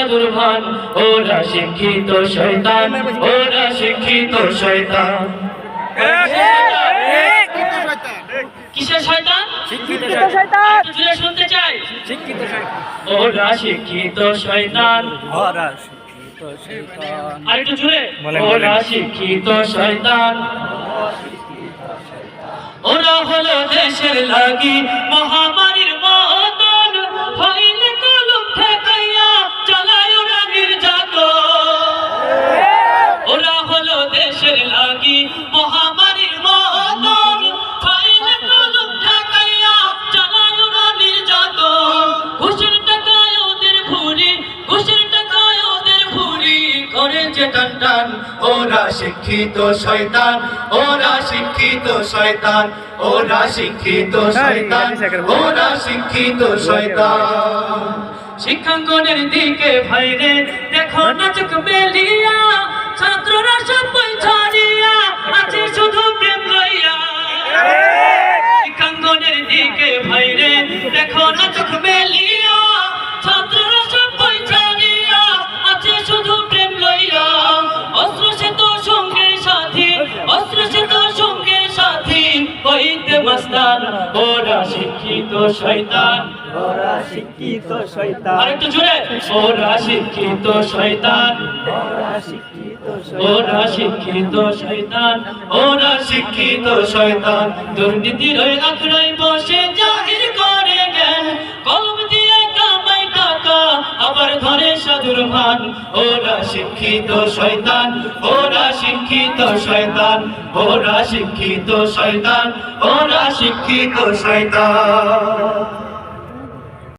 সাধুর ভান ওরা শিক্ষিত শয়তান ওরা শিক্ষিত শয়তান। কিসের শয়তান? শিক্ষিত শয়তান। জুড়ে শুনতে চাই। শিক্ষিত শয়তান। ওরা শিক্ষিত শয়তান। ওরা শিক্ষিত শয়তান। আর একটু জুড়ে ওরা শিক্ষিত শয়তান। ওরা হলো দেশের লাগি যে টান টান। ওরা শিক্ষিত শয়তান ওরা শিক্ষিত শয়তান ওরা শিক্ষিত শয়তান ওরা শিক্ষিত শয়তান। শিক্ষাঙ্গনের দিকে ভাইরে দেখো না চোখ মেলিয়া ছাত্ররা সব বই ছাড়িয়া আছে শুধু প্রেম লইয়া। শিক্ষাঙ্গনের দিকে ভাইরে দেখো না চোখ মেলিয়া সাথী অস্ত্র সে তো সঙ্গে সাথী হইতে মাস্তান ওরা শিক্ষিত শয়তান। ওরা শিক্ষিত শয়তান। আরেকটু জোরে ওরা শিক্ষিত শয়তান। ওরা শিক্ষিত ওরা শিক্ষিত শয়তান ওরা শিক্ষিত শয়তান। দুর্নীতির ওই বসে জাহির আবার ধরে সাধুর ভান। ওরা শিক্ষিত শয়তান, ওরা শিক্ষিত শয়তান, ওরা শিক্ষিত শয়তান, ওরা শিক্ষিত শয়তান।